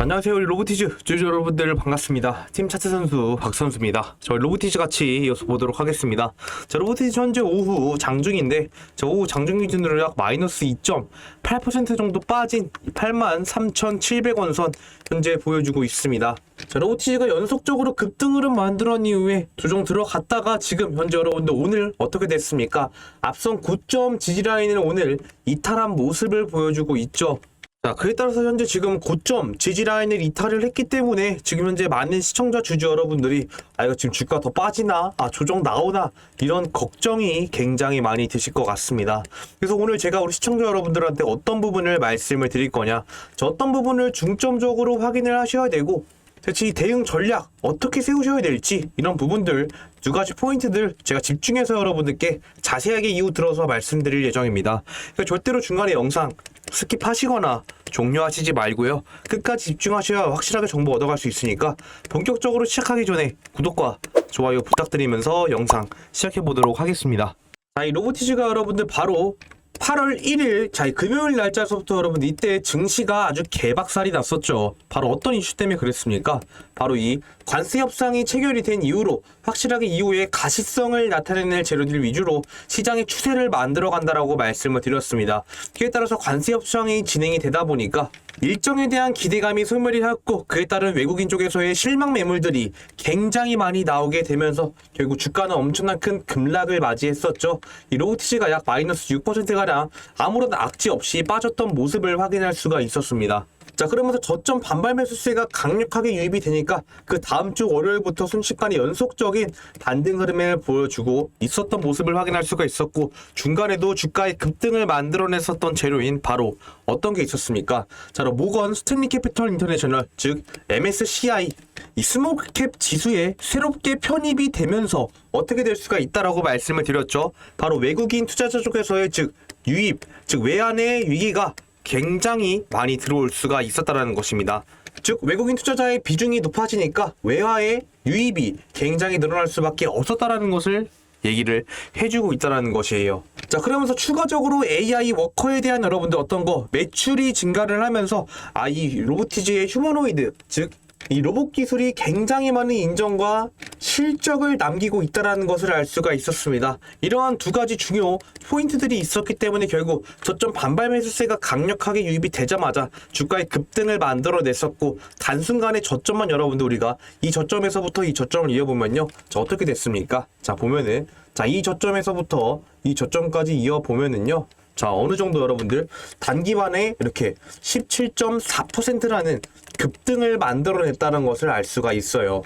안녕하세요 우리 로보티즈. 주주 여러분들 반갑습니다. 팀 차트 선수 박 선수입니다. 저희 로보티즈 같이 이어서 보도록 하겠습니다. 자 로보티즈 현재 오후 장중인데 저 오후 장중 기준으로 약 마이너스 2.8% 정도 빠진 83,700원 선 현재 보여주고 있습니다. 자 로보티즈가 연속적으로 급등으로 만들어낸 이후에 조정 들어갔다가 지금 현재 여러분들 오늘 어떻게 됐습니까? 앞선 9점 지지라인을 오늘 이탈한 모습을 보여주고 있죠 자, 그에 따라서 현재 지금 고점 지지 라인을 이탈을 했기 때문에 지금 현재 많은 시청자 주주 여러분들이 아 이거 지금 주가 더 빠지나 아 조정 나오나 이런 걱정이 굉장히 많이 드실 것 같습니다. 그래서 오늘 제가 우리 시청자 여러분들한테 어떤 부분을 말씀을 드릴 거냐, 저 어떤 부분을 중점적으로 확인을 하셔야 되고 대체 이 대응 전략 어떻게 세우셔야 될지 이런 부분들 두 가지 포인트들 제가 집중해서 여러분들께 자세하게 이후 들어서 말씀드릴 예정입니다. 그러니까 절대로 중간에 영상 스킵하시거나 종료하시지 말고요. 끝까지 집중하셔야 확실하게 정보 얻어갈 수 있으니까 본격적으로 시작하기 전에 구독과 좋아요 부탁드리면서 영상 시작해 보도록 하겠습니다. 자, 이 로보티즈가 여러분들 바로 8월 1일, 자, 이 금요일 날짜서부터 여러분 이때 증시가 아주 개박살이 났었죠. 바로 어떤 이슈 때문에 그랬습니까? 바로 이 관세 협상이 체결이 된 이후로 확실하게 이후에 가시성을 나타내는 재료들 위주로 시장의 추세를 만들어 간다라고 말씀을 드렸습니다. 그에 따라서 관세 협상이 진행이 되다 보니까 일정에 대한 기대감이 소멸이 했고 그에 따른 외국인 쪽에서의 실망 매물들이 굉장히 많이 나오게 되면서 결국 주가는 엄청난 큰 급락을 맞이했었죠. 이 로우티지가 약 마이너스 6%가 량 아무런 악재 없이 빠졌던 모습을 확인할 수가 있었습니다. 자 그러면서 저점 반발 매수세가 강력하게 유입이 되니까 그 다음 주 월요일부터 순식간에 연속적인 반등 흐름을 보여주고 있었던 모습을 확인할 수가 있었고 중간에도 주가의 급등을 만들어냈었던 재료인 바로 어떤 게 있었습니까? 자 모건 스탠리 캐피털 인터내셔널 즉 MSCI 이 스몰캡 지수에 새롭게 편입이 되면서 어떻게 될 수가 있다라고 말씀을 드렸죠. 바로 외국인 투자자 쪽에서의 즉 유입 즉 외환의 위기가 굉장히 많이 들어올 수가 있었다라는 것입니다. 즉 외국인 투자자의 비중이 높아지니까 외화의 유입이 굉장히 늘어날 수밖에 없었다라는 것을 얘기를 해주고 있다는 것이에요. 자 그러면서 추가적으로 AI 워커에 대한 여러분들 어떤 거 매출이 증가를 하면서 아 이 로보티즈의 휴머노이드 즉 이 로봇 기술이 굉장히 많은 인정과 실적을 남기고 있다는 것을 알 수가 있었습니다. 이러한 두 가지 중요 포인트들이 있었기 때문에 결국 저점 반발 매수세가 강력하게 유입이 되자마자 주가의 급등을 만들어냈었고 단순간에 저점만 여러분들 우리가 이 저점에서부터 이 저점을 이어보면요. 자 어떻게 됐습니까? 자 보면은 자 이 저점에서부터 이 저점까지 이어보면은요. 자, 어느 정도 여러분들 단기만에 이렇게 17.4%라는 급등을 만들어냈다는 것을 알 수가 있어요.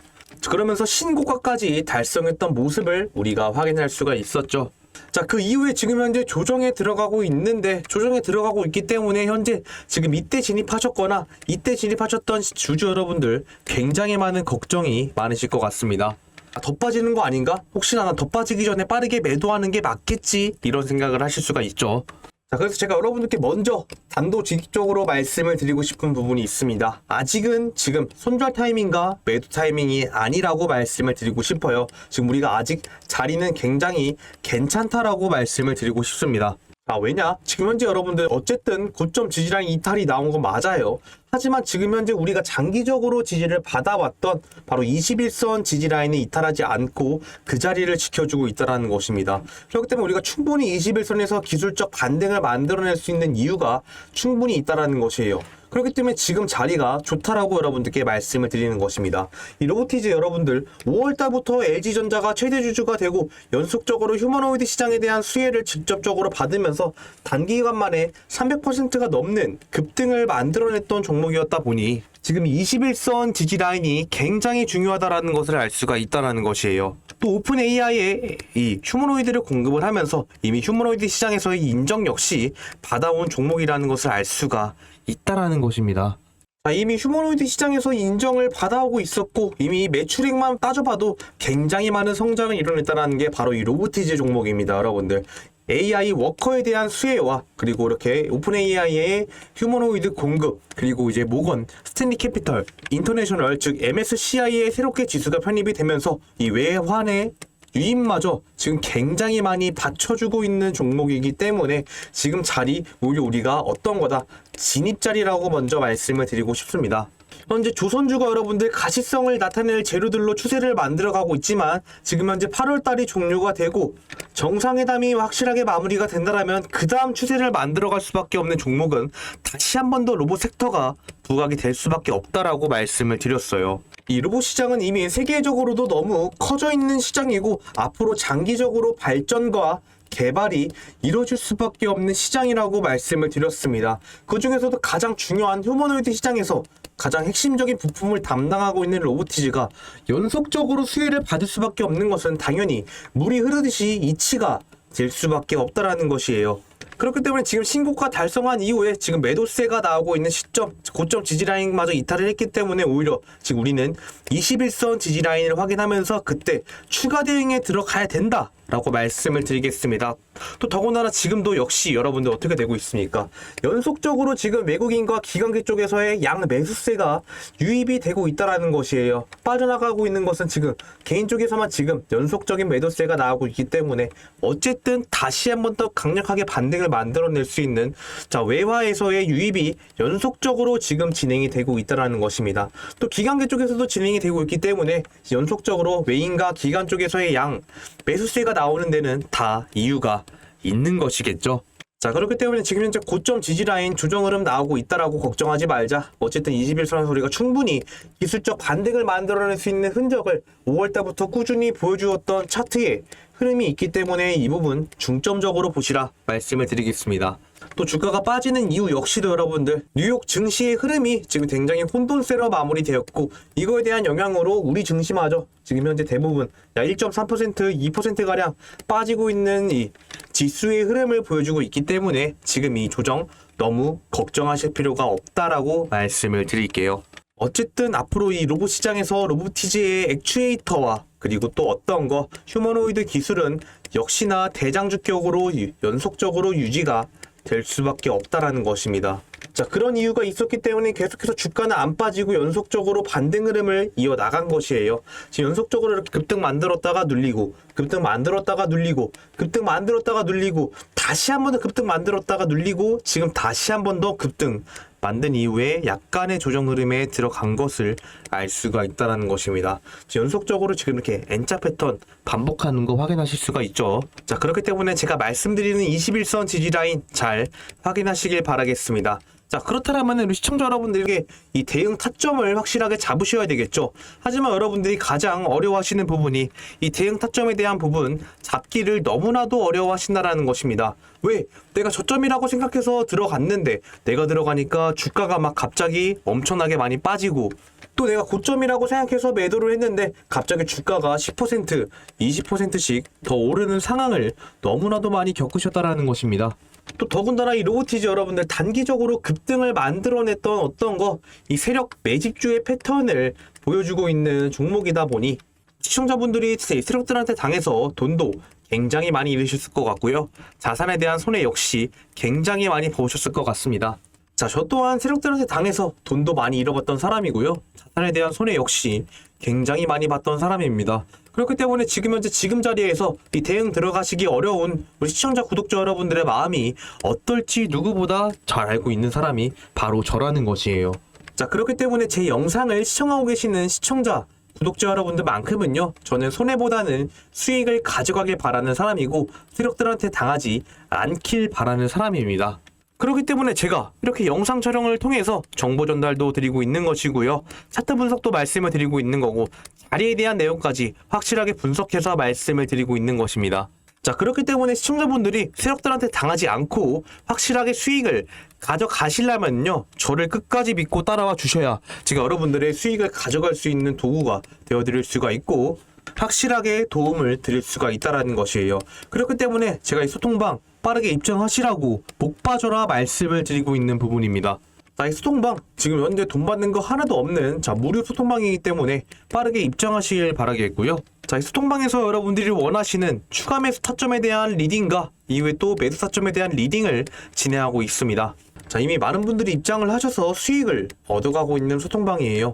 그러면서 신고가까지 달성했던 모습을 우리가 확인할 수가 있었죠. 자, 그 이후에 지금 현재 조정에 들어가고 있는데 조정에 들어가고 있기 때문에 현재 지금 이때 진입하셨거나 이때 진입하셨던 주주 여러분들 굉장히 많은 걱정이 많으실 것 같습니다. 아, 더 빠지는 거 아닌가? 혹시나 더 빠지기 전에 빠르게 매도하는 게 맞겠지? 이런 생각을 하실 수가 있죠. 자, 그래서 제가 여러분들께 먼저 단도직입적으로 말씀을 드리고 싶은 부분이 있습니다. 아직은 지금 손절 타이밍과 매도 타이밍이 아니라고 말씀을 드리고 싶어요. 지금 우리가 아직 자리는 굉장히 괜찮다라고 말씀을 드리고 싶습니다. 아, 왜냐? 지금 현재 여러분들 어쨌든 고점 지지라인 이탈이 나온 건 맞아요. 하지만 지금 현재 우리가 장기적으로 지지를 받아왔던 바로 21선 지지 라인을 이탈하지 않고 그 자리를 지켜주고 있다는 것입니다. 그렇기 때문에 우리가 충분히 21선에서 기술적 반등을 만들어낼 수 있는 이유가 충분히 있다는 것이에요. 그렇기 때문에 지금 자리가 좋다라고 여러분들께 말씀을 드리는 것입니다. 이 로보티즈 여러분들 5월달부터 LG전자가 최대 주주가 되고 연속적으로 휴머노이드 시장에 대한 수혜를 직접적으로 받으면서 단기간 만에 300%가 넘는 급등을 만들어냈던 종목이었다 보니 지금 21선 지지 라인이 굉장히 중요하다라는 것을 알 수가 있다는 것이에요. 또 오픈 AI에 이 휴머노이드를 공급을 하면서 이미 휴머노이드 시장에서의 인정 역시 받아온 종목이라는 것을 알 수가 있다라는 것입니다. 자, 이미 휴머노이드 시장에서 인정을 받아오고 있었고 이미 매출액만 따져봐도 굉장히 많은 성장을 이뤄냈다는 게 바로 이 로보티즈 종목입니다, 여러분들. AI 워커에 대한 수혜와 그리고 이렇게 오픈 AI의 휴머노이드 공급 그리고 이제 모건 스탠리 캐피털 인터내셔널 즉 MSCI에 새롭게 지수가 편입이 되면서 이 외환의 유입마저 지금 굉장히 많이 받쳐주고 있는 종목이기 때문에 지금 자리 오히려 우리가 어떤 거다 진입 자리라고 먼저 말씀을 드리고 싶습니다. 현재 조선주가 여러분들 가시성을 나타낼 재료들로 추세를 만들어가고 있지만 지금 현재 8월달이 종료가 되고 정상회담이 확실하게 마무리가 된다라면 그 다음 추세를 만들어갈 수밖에 없는 종목은 다시 한 번 더 로봇 섹터가 부각이 될 수밖에 없다라고 말씀을 드렸어요. 이 로봇 시장은 이미 세계적으로도 너무 커져 있는 시장이고 앞으로 장기적으로 발전과 개발이 이루어질 수밖에 없는 시장이라고 말씀을 드렸습니다. 그 중에서도 가장 중요한 휴머노이드 시장에서 가장 핵심적인 부품을 담당하고 있는 로보티즈가 연속적으로 수혜를 받을 수밖에 없는 것은 당연히 물이 흐르듯이 이치가 될 수밖에 없다라는 것이에요. 그렇기 때문에 지금 신고가 달성한 이후에 지금 매도세가 나오고 있는 시점 고점 지지라인마저 이탈을 했기 때문에 오히려 지금 우리는 21선 지지라인을 확인하면서 그때 추가 대응에 들어가야 된다 라고 말씀을 드리겠습니다. 또 더군다나 지금도 역시 여러분들 어떻게 되고 있습니까? 연속적으로 지금 외국인과 기관계 쪽에서의 양 매수세가 유입이 되고 있다라는 것이에요. 빠져나가고 있는 것은 지금 개인 쪽에서만 지금 연속적인 매도세가 나오고 있기 때문에 어쨌든 다시 한번 더 강력하게 반등을 만들어낼 수 있는 자 외화에서의 유입이 연속적으로 지금 진행이 되고 있다라는 것입니다. 또 기관계 쪽에서도 진행이 되고 있기 때문에 연속적으로 외인과 기관 쪽에서의 양 매수세가 나오는 데는 다 이유가 있는 것이겠죠. 자 그렇기 때문에 지금 현재 고점 지지라인 조정 흐름 나오고 있다라고 걱정하지 말자 어쨌든 21선에서 우리가 충분히 기술적 반등을 만들어낼 수 있는 흔적을 5월달부터 꾸준히 보여주었던 차트에 흐름이 있기 때문에 이 부분 중점적으로 보시라 말씀을 드리겠습니다. 또 주가가 빠지는 이유 역시도 여러분들 뉴욕 증시의 흐름이 지금 굉장히 혼돈세로 마무리되었고 이거에 대한 영향으로 우리 증시마저 지금 현재 대부분 1.3% 2%가량 빠지고 있는 이 지수의 흐름을 보여주고 있기 때문에 지금 이 조정 너무 걱정하실 필요가 없다라고 말씀을 드릴게요. 어쨌든 앞으로 이 로봇 시장에서 로보티즈의 액추에이터와 그리고 또 어떤 거 휴머노이드 기술은 역시나 대장주격으로 유- 연속적으로 유지가 될 수밖에 없다라는 것입니다. 자 그런 이유가 있었기 때문에 계속해서 주가는 안 빠지고 연속적으로 반등 흐름을 이어 나간 것이에요. 지금 연속적으로 이렇게 급등 만들었다가 눌리고 급등 만들었다가 눌리고 급등 만들었다가 눌리고 다시 한 번 더 급등 만들었다가 눌리고 지금 다시 한 번 더 급등 만든 이후에 약간의 조정 흐름에 들어간 것을 알 수가 있다는 것입니다. 연속적으로 지금 이렇게 N자 패턴 반복하는 거 확인하실 수가 있죠. 자, 그렇기 때문에 제가 말씀드리는 21선 지지라인 잘 확인하시길 바라겠습니다. 자, 그렇다면 우리 시청자 여러분들에게 이 대응 타점을 확실하게 잡으셔야 되겠죠. 하지만 여러분들이 가장 어려워하시는 부분이 이 대응 타점에 대한 부분 잡기를 너무나도 어려워하신다라는 것입니다. 왜? 내가 저점이라고 생각해서 들어갔는데 내가 들어가니까 주가가 막 갑자기 엄청나게 많이 빠지고 또 내가 고점이라고 생각해서 매도를 했는데 갑자기 주가가 10%, 20%씩 더 오르는 상황을 너무나도 많이 겪으셨다라는 것입니다. 또 더군다나 이 로보티즈 여러분들 단기적으로 급등을 만들어냈던 어떤 거 이 세력 매집주의 패턴을 보여주고 있는 종목이다 보니 시청자분들이 세- 세력들한테 당해서 돈도 굉장히 많이 잃으셨을 것 같고요. 자산에 대한 손해 역시 굉장히 많이 보셨을 것 같습니다. 자, 저 또한 세력들한테 당해서 돈도 많이 잃어봤던 사람이고요. 자산에 대한 손해 역시 굉장히 많이 봤던 사람입니다. 그렇기 때문에 지금 현재 지금 자리에서 이 대응 들어가시기 어려운 우리 시청자 구독자 여러분들의 마음이 어떨지 누구보다 잘 알고 있는 사람이 바로 저라는 것이에요. 자, 그렇기 때문에 제 영상을 시청하고 계시는 시청자 구독자 여러분들만큼은요, 저는 손해보다는 수익을 가져가길 바라는 사람이고, 세력들한테 당하지 않길 바라는 사람입니다. 그렇기 때문에 제가 이렇게 영상 촬영을 통해서 정보 전달도 드리고 있는 것이고요. 차트 분석도 말씀을 드리고 있는 거고, 자리에 대한 내용까지 확실하게 분석해서 말씀을 드리고 있는 것입니다. 자, 그렇기 때문에 시청자분들이 세력들한테 당하지 않고 확실하게 수익을 가져가시려면요, 저를 끝까지 믿고 따라와 주셔야 제가 여러분들의 수익을 가져갈 수 있는 도구가 되어드릴 수가 있고, 확실하게 도움을 드릴 수가 있다라는 것이에요. 그렇기 때문에 제가 이 소통방 빠르게 입장하시라고 복 빠져라 말씀을 드리고 있는 부분입니다. 자, 이 소통방 지금 현재 돈 받는 거 하나도 없는 자 무료 소통방이기 때문에 빠르게 입장하시길 바라겠고요. 자, 이 소통방에서 여러분들이 원하시는 추가 매수 타점에 대한 리딩과 이후에 또 매수 타점에 대한 리딩을 진행하고 있습니다. 자, 이미 많은 분들이 입장을 하셔서 수익을 얻어가고 있는 소통방이에요.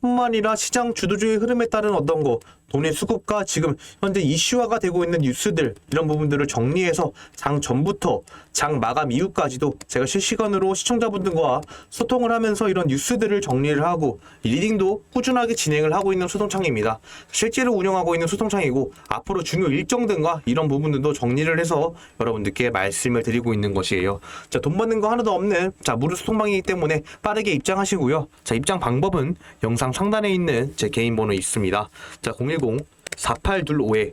뿐만 아니라 시장 주도주의 흐름에 따른 어떤 거 돈의 수급과 지금 현재 이슈화가 되고 있는 뉴스들 이런 부분들을 정리해서 장 전부터 장 마감 이후까지도 제가 실시간으로 시청자분들과 소통을 하면서 이런 뉴스들을 정리를 하고 이 리딩도 꾸준하게 진행을 하고 있는 소통창입니다. 실제로 운영하고 있는 소통창이고 앞으로 중요 일정 등과 이런 부분들도 정리를 해서 여러분들께 말씀을 드리고 있는 것이에요. 자, 돈 받는 거 하나도 없는 자, 무료 소통방이기 때문에 빠르게 입장하시고요. 자, 입장 방법은 영상 상단에 있는 제 개인 번호 있습니다. 자, 010-4825에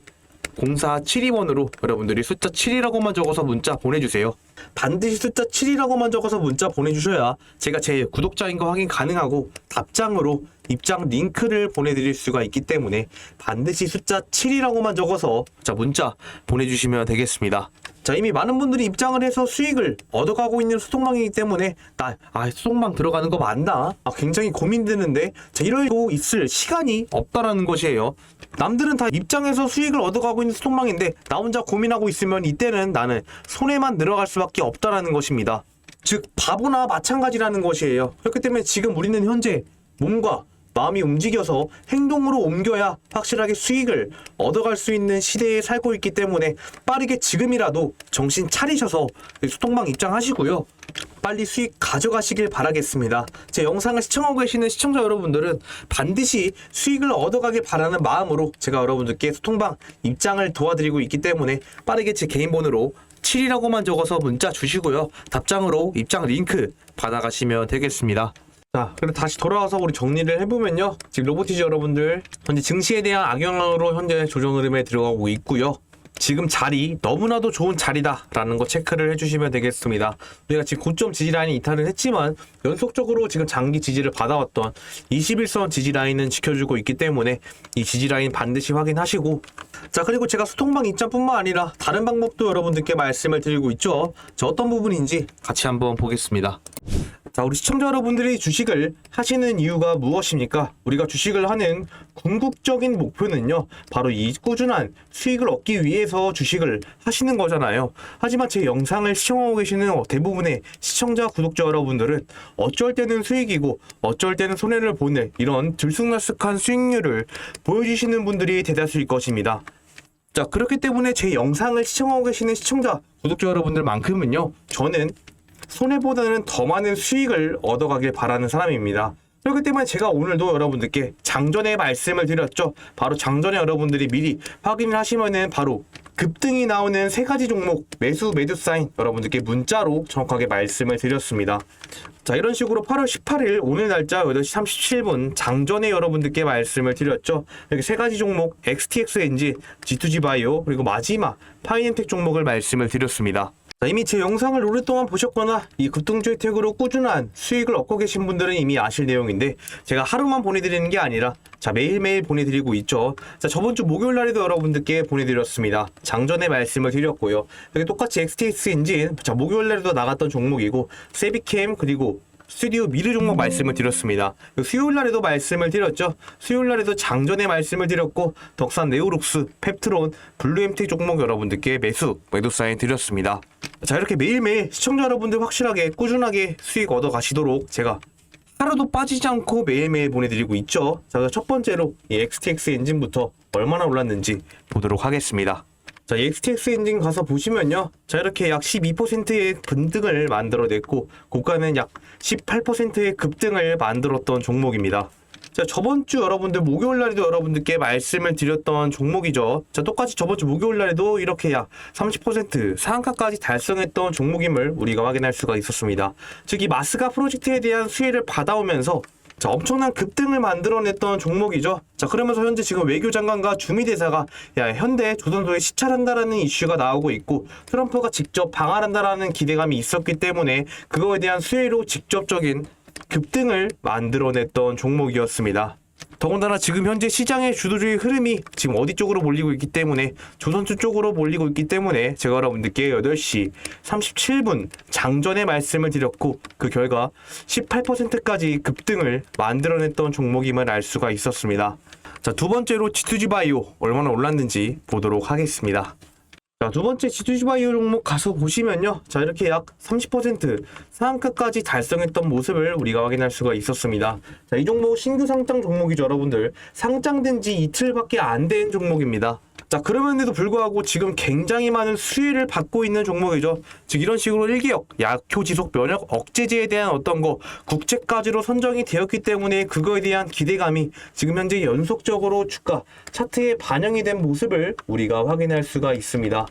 0472번으로 여러분들이 숫자 7이라고만 적어서 문자 보내주세요. 반드시 숫자 7이라고만 적어서 문자 보내주셔야 제가 제 구독자인 거 확인 가능하고 답장으로 입장 링크를 보내드릴 수가 있기 때문에 반드시 숫자 7이라고만 적어서 자 문자 보내주시면 되겠습니다. 자 이미 많은 분들이 입장을 해서 수익을 얻어가고 있는 소통망이기 때문에 나 아 소통망 들어가는 거 맞나? 아 굉장히 고민되는데 자 이러고 있을 시간이 없다라는 것이에요. 남들은 다 입장해서 수익을 얻어가고 있는 소통망인데 나 혼자 고민하고 있으면 이때는 나는 손해만 늘어갈 수밖에 없다라는 것입니다. 즉 바보나 마찬가지라는 것이에요. 그렇기 때문에 지금 우리는 현재 몸과 마음이 움직여서 행동으로 옮겨야 확실하게 수익을 얻어갈 수 있는 시대에 살고 있기 때문에 빠르게 지금이라도 정신 차리셔서 소통방 입장하시고요. 빨리 수익 가져가시길 바라겠습니다. 제 영상을 시청하고 계시는 시청자 여러분들은 반드시 수익을 얻어가길 바라는 마음으로 제가 여러분들께 소통방 입장을 도와드리고 있기 때문에 빠르게 제 개인 번호로 7이라고만 적어서 문자 주시고요. 답장으로 입장 링크 받아가시면 되겠습니다. 자, 그럼 다시 돌아와서 우리 정리를 해보면요. 지금 로보티즈 여러분들 현재 증시에 대한 악영향으로 현재 조정 흐름에 들어가고 있고요. 지금 자리 너무나도 좋은 자리다라는 거 체크를 해주시면 되겠습니다. 우리가 지금 고점 지지 라인이 이탈을 했지만 연속적으로 지금 장기 지지를 받아왔던 21선 지지 라인은 지켜주고 있기 때문에 이 지지 라인 반드시 확인하시고 자 그리고 제가 소통방 입장뿐만 아니라 다른 방법도 여러분들께 말씀을 드리고 있죠. 자 어떤 부분인지 같이 한번 보겠습니다. 자, 우리 시청자 여러분들이 주식을 하시는 이유가 무엇입니까? 우리가 주식을 하는 궁극적인 목표는요, 바로 이 꾸준한 수익을 얻기 위해서 주식을 하시는 거잖아요. 하지만 제 영상을 시청하고 계시는 대부분의 시청자, 구독자 여러분들은 어쩔 때는 수익이고 어쩔 때는 손해를 보는 이런 들쑥날쑥한 수익률을 보여주시는 분들이 대다수일 것입니다. 자, 그렇기 때문에 제 영상을 시청하고 계시는 시청자, 구독자 여러분들만큼은요, 저는 손해보다는 더 많은 수익을 얻어가길 바라는 사람입니다. 그렇기 때문에 제가 오늘도 여러분들께 장전에 말씀을 드렸죠. 바로 장전에 여러분들이 미리 확인을 하시면은 바로 급등이 나오는 세 가지 종목 매수 매도 사인 여러분들께 문자로 정확하게 말씀을 드렸습니다. 자 이런 식으로 8월 18일 오늘 날짜 8시 37분 장전에 여러분들께 말씀을 드렸죠. 이렇게 세 가지 종목 XTX 엔진, G2G 바이오 그리고 마지막 파이낸텍 종목을 말씀을 드렸습니다. 자, 이미 제 영상을 오랫동안 보셨거나 이 급등주 혜택으로 꾸준한 수익을 얻고 계신 분들은 이미 아실 내용인데 제가 하루만 보내드리는 게 아니라 자 매일매일 보내드리고 있죠. 자 저번 주 목요일 날에도 여러분들께 보내드렸습니다. 장전에 말씀을 드렸고요. 여기 똑같이 XTX 엔진 자 목요일 날에도 나갔던 종목이고 세비캠 그리고 스튜디오 미르 종목 말씀을 드렸습니다. 수요일 날에도 말씀을 드렸죠. 수요일 날에도 장전에 말씀을 드렸고 덕산 네오룩스, 펩트론, 블루엠텍 종목 여러분들께 매수, 매도 사인 드렸습니다. 자 이렇게 매일매일 시청자 여러분들 확실하게 꾸준하게 수익 얻어 가시도록 제가 하루도 빠지지 않고 매일매일 보내드리고 있죠. 자, 첫 번째로 이 XTX 엔진부터 얼마나 올랐는지 보도록 하겠습니다. 자, 이 XTX 엔진 가서 보시면요. 자, 이렇게 약 12%의 급등을 만들어냈고, 고가는 약 18%의 급등을 만들었던 종목입니다. 자, 저번 주 여러분들 목요일 날에도 여러분들께 말씀을 드렸던 종목이죠. 자, 똑같이 저번 주 목요일 날에도 이렇게 약 30% 상한가까지 달성했던 종목임을 우리가 확인할 수가 있었습니다. 즉, 이 마스가 프로젝트에 대한 수혜를 받아오면서 자, 엄청난 급등을 만들어냈던 종목이죠. 자, 그러면서 현재 지금 외교장관과 주미대사가 야, 현대 조선소에 시찰한다라는 이슈가 나오고 있고 트럼프가 직접 방한한다라는 기대감이 있었기 때문에 그거에 대한 수혜로 직접적인 급등을 만들어냈던 종목이었습니다. 더군다나 지금 현재 시장의 주도주의 흐름이 지금 어디 쪽으로 몰리고 있기 때문에 조선주 쪽으로 몰리고 있기 때문에 제가 여러분들께 8시 37분 장전에 말씀을 드렸고 그 결과 18%까지 급등을 만들어냈던 종목임을 알 수가 있었습니다. 자, 두 번째로 G2G 바이오 얼마나 올랐는지 보도록 하겠습니다. 자, 두 번째 지투지바이오 종목 가서 보시면요. 자, 이렇게 약 30% 상한가까지 달성했던 모습을 우리가 확인할 수가 있었습니다. 자, 이 종목 신규 상장 종목이죠, 여러분들. 상장된 지 이틀밖에 안 된 종목입니다. 자, 그럼에도 불구하고 지금 굉장히 많은 수혜를 받고 있는 종목이죠. 즉, 이런 식으로 일기역, 약효 지속 면역 억제제에 대한 어떤 거 국제까지로 선정이 되었기 때문에 그거에 대한 기대감이 지금 현재 연속적으로 주가 차트에 반영이 된 모습을 우리가 확인할 수가 있습니다.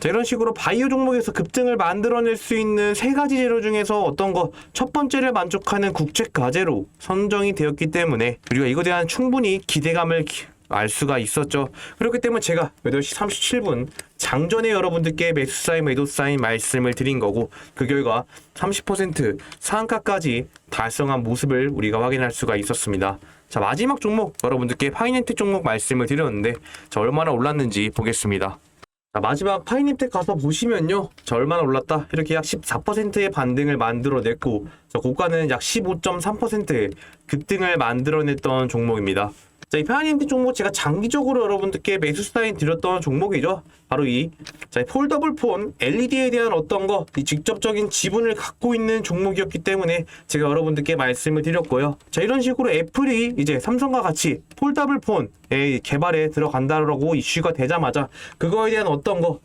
자, 이런 식으로 바이오 종목에서 급등을 만들어낼 수 있는 세 가지 재료 중에서 어떤 거첫 번째를 만족하는 국책 과제로 선정이 되었기 때문에 우리가 이거에 대한 충분히 기대감을 기- 알 수가 있었죠. 그렇기 때문에 제가 8시 37분 장전에 여러분들께 매수 사인, 매도 사인 말씀을 드린 거고 그 결과 30% 상한가까지 달성한 모습을 우리가 확인할 수가 있었습니다. 자 마지막 종목 여러분들께 파이낸텍 종목 말씀을 드렸는데 자 얼마나 올랐는지 보겠습니다. 자, 마지막 파이님텍 가서 보시면요. 자, 얼마나 올랐다? 이렇게 약 14%의 반등을 만들어냈고, 자, 고가는 약 15.3%의 급등을 만들어냈던 종목입니다. 자, 이 파이님텍 종목 제가 장기적으로 여러분들께 매수 사인 드렸던 종목이죠. 바로 이, 자, 이 폴더블 폰 LED에 대한 어떤 거, 이 직접적인 지분을 갖고 있는 종목이었기 때문에 제가 여러분들께 말씀을 드렸고요. 자, 이런 식으로 애플이 이제 삼성과 같이 폴더블 폰의 개발에 들어간다라고 이슈가 되자마자 그거에 대한 어떤 거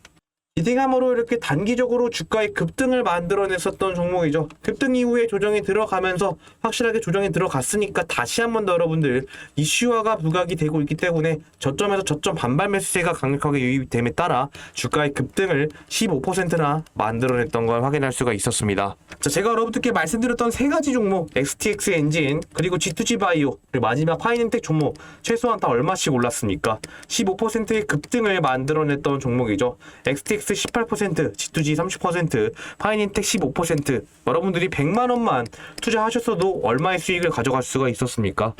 기대감으로 이렇게 단기적으로 주가의 급등을 만들어냈었던 종목이죠. 급등 이후에 조정이 들어가면서 확실하게 조정이 들어갔으니까 다시 한 번 더 여러분들 이슈화가 부각이 되고 있기 때문에 저점에서 저점 반발 매수세가 강력하게 유입됨에 따라 주가의 급등을 15%나 만들어냈던 걸 확인할 수가 있었습니다. 자, 제가 여러분들께 말씀드렸던 세 가지 종목 XTX 엔진 그리고 G2G 바이오 그리고 마지막 파이낸텍 종목 최소한 다 얼마씩 올랐습니까? 15%의 급등을 만들어냈던 종목이죠. XTX 18%, G2G 30%, 파이낸텍 15% 여러분들이 100만 원만 투자하셨어도 얼마의 수익을 가져갈 수가 있었습니까?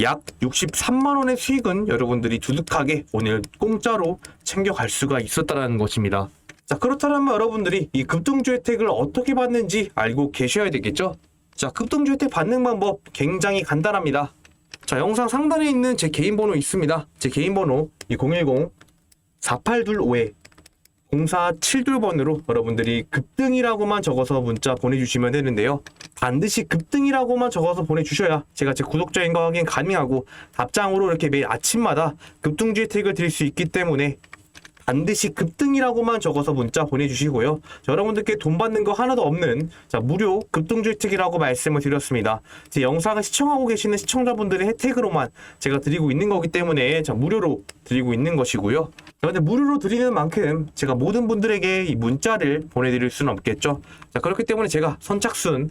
약 63만 원의 수익은 여러분들이 두둑하게 오늘 공짜로 챙겨갈 수가 있었다는 것입니다. 자 그렇다면 여러분들이 이 급등주 혜택을 어떻게 받는지 알고 계셔야 되겠죠? 자 급등주 혜택 받는 방법 굉장히 간단합니다. 자 영상 상단에 있는 제 개인 번호 있습니다. 제 개인 번호 이010 4825에 0472번으로 여러분들이 급등이라고만 적어서 문자 보내주시면 되는데요. 반드시 급등이라고만 적어서 보내주셔야 제가 제 구독자인 거 확인 가능하고 답장으로 이렇게 매일 아침마다 급등주 혜택을 드릴 수 있기 때문에 반드시 급등이라고만 적어서 문자 보내주시고요. 자, 여러분들께 돈 받는 거 하나도 없는 자, 무료 급등주 혜택이라고 말씀을 드렸습니다. 제 영상을 시청하고 계시는 시청자분들의 혜택으로만 제가 드리고 있는 거기 때문에 자, 무료로 드리고 있는 것이고요. 자, 근데 무료로 드리는 만큼 제가 모든 분들에게 이 문자를 보내드릴 수는 없겠죠. 자, 그렇기 때문에 제가 선착순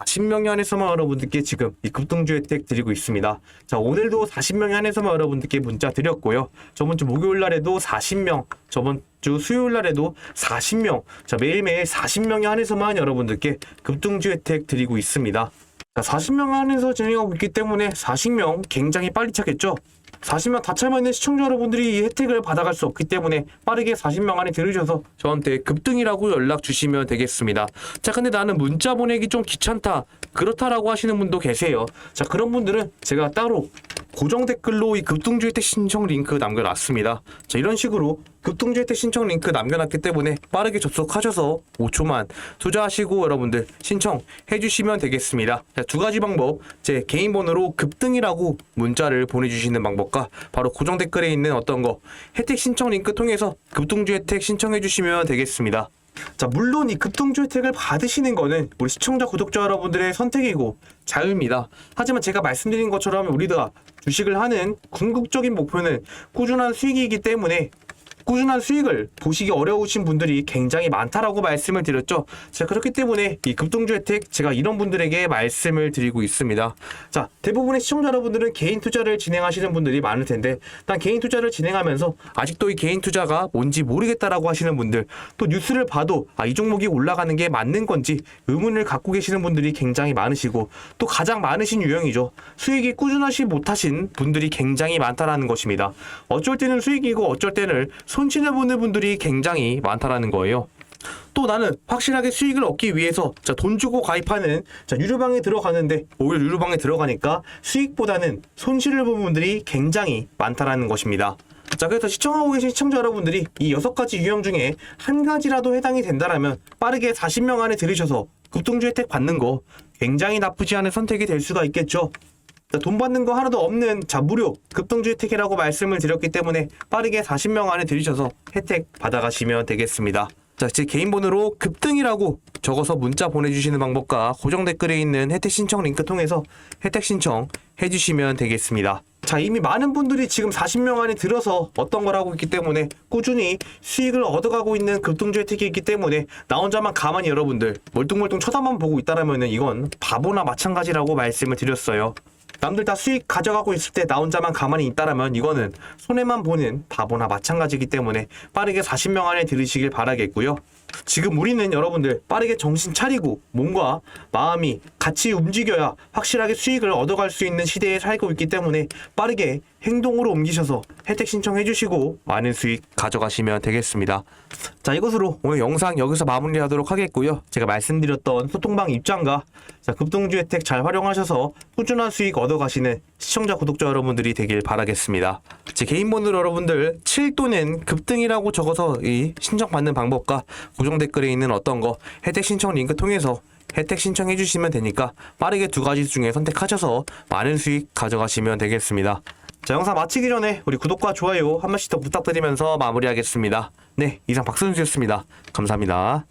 40명이 한해서만 여러분들께 지금 이 급등주 혜택 드리고 있습니다. 자, 오늘도 40명이 한해서만 여러분들께 문자 드렸고요. 저번 주 목요일 날에도 40명, 저번 주 수요일 날에도 40명, 자, 매일매일 40명이 한해서만 여러분들께 급등주 혜택 드리고 있습니다. 자, 40명 안에서 진행하고 있기 때문에 40명 굉장히 빨리 차겠죠? 40명 다 차면 있는 시청자 여러분들이 이 혜택을 받아갈 수 없기 때문에 빠르게 40명 안에 들으셔서 저한테 급등이라고 연락 주시면 되겠습니다. 자, 근데 나는 문자 보내기 좀 귀찮다. 그렇다라고 하시는 분도 계세요. 자, 그런 분들은 제가 따로 고정 댓글로 이 급등주 혜택 신청 링크 남겨놨습니다. 자, 이런 식으로 급등주 혜택 신청 링크 남겨놨기 때문에 빠르게 접속하셔서 5초만 투자하시고 여러분들 신청해 주시면 되겠습니다. 자, 두 가지 방법. 제 개인 번호로 급등이라고 문자를 보내주시는 방법과 바로 고정 댓글에 있는 어떤 거 혜택 신청 링크 통해서 급등주 혜택 신청해 주시면 되겠습니다. 자, 물론 이 급등주 혜택을 받으시는 거는 우리 시청자, 구독자 여러분들의 선택이고 자유입니다. 하지만 제가 말씀드린 것처럼 우리가 주식을 하는 궁극적인 목표는 꾸준한 수익이기 때문에 꾸준한 수익을 보시기 어려우신 분들이 굉장히 많다라고 말씀을 드렸죠. 자, 그렇기 때문에 이 급등주 혜택 제가 이런 분들에게 말씀을 드리고 있습니다. 자, 대부분의 시청자 여러분들은 개인 투자를 진행하시는 분들이 많을 텐데, 난 개인 투자를 진행하면서 아직도 이 개인 투자가 뭔지 모르겠다라고 하시는 분들, 또 뉴스를 봐도 아, 이 종목이 올라가는 게 맞는 건지 의문을 갖고 계시는 분들이 굉장히 많으시고, 또 가장 많으신 유형이죠. 수익이 꾸준하시 못하신 분들이 굉장히 많다라는 것입니다. 어쩔 때는 수익이고 어쩔 때는 손실을 보는 분들이 굉장히 많다라는 거예요. 또 나는 확실하게 수익을 얻기 위해서 자, 돈 주고 가입하는 자, 유료방에 들어가는데 오히려 유료방에 들어가니까 수익보다는 손실을 보는 분들이 굉장히 많다라는 것입니다. 자, 그래서 시청하고 계신 시청자 여러분들이 이 여섯 가지 유형 중에 한 가지라도 해당이 된다라면 빠르게 40명 안에 들으셔서 급등주 혜택 받는 거 굉장히 나쁘지 않은 선택이 될 수가 있겠죠. 자, 돈 받는 거 하나도 없는 자 무료 급등주 혜택이라고 말씀을 드렸기 때문에 빠르게 40명 안에 들으셔서 혜택 받아가시면 되겠습니다. 자, 제 개인 번호로 급등이라고 적어서 문자 보내주시는 방법과 고정 댓글에 있는 혜택 신청 링크 통해서 혜택 신청 해주시면 되겠습니다. 자, 이미 많은 분들이 지금 40명 안에 들어서 어떤 걸 하고 있기 때문에 꾸준히 수익을 얻어가고 있는 급등주 혜택이 있기 때문에 나 혼자만 가만히 여러분들 멀뚱멀뚱 쳐다만 보고 있다라면 이건 바보나 마찬가지라고 말씀을 드렸어요. 남들 다 수익 가져가고 있을 때 나 혼자만 가만히 있다라면 이거는 손해만 보는 바보나 마찬가지이기 때문에 빠르게 40명 안에 들으시길 바라겠고요. 지금 우리는 여러분들 빠르게 정신 차리고 몸과 마음이 같이 움직여야 확실하게 수익을 얻어갈 수 있는 시대에 살고 있기 때문에 빠르게 행동으로 옮기셔서 혜택 신청해 주시고 많은 수익 가져가시면 되겠습니다. 자 이것으로 오늘 영상 여기서 마무리하도록 하겠고요. 제가 말씀드렸던 소통방 입장과 자, 급등주 혜택 잘 활용하셔서 꾸준한 수익 얻어가시는 시청자 구독자 여러분들이 되길 바라겠습니다. 제 개인 번호로 여러분들 7 또는 급등이라고 적어서 이 신청받는 방법과 고정 댓글에 있는 어떤 거 혜택 신청 링크 통해서 혜택 신청해 주시면 되니까 빠르게 두 가지 중에 선택하셔서 많은 수익 가져가시면 되겠습니다. 자 영상 마치기 전에 우리 구독과 좋아요 한 번씩 더 부탁드리면서 마무리하겠습니다. 네 이상 박선수였습니다. 감사합니다.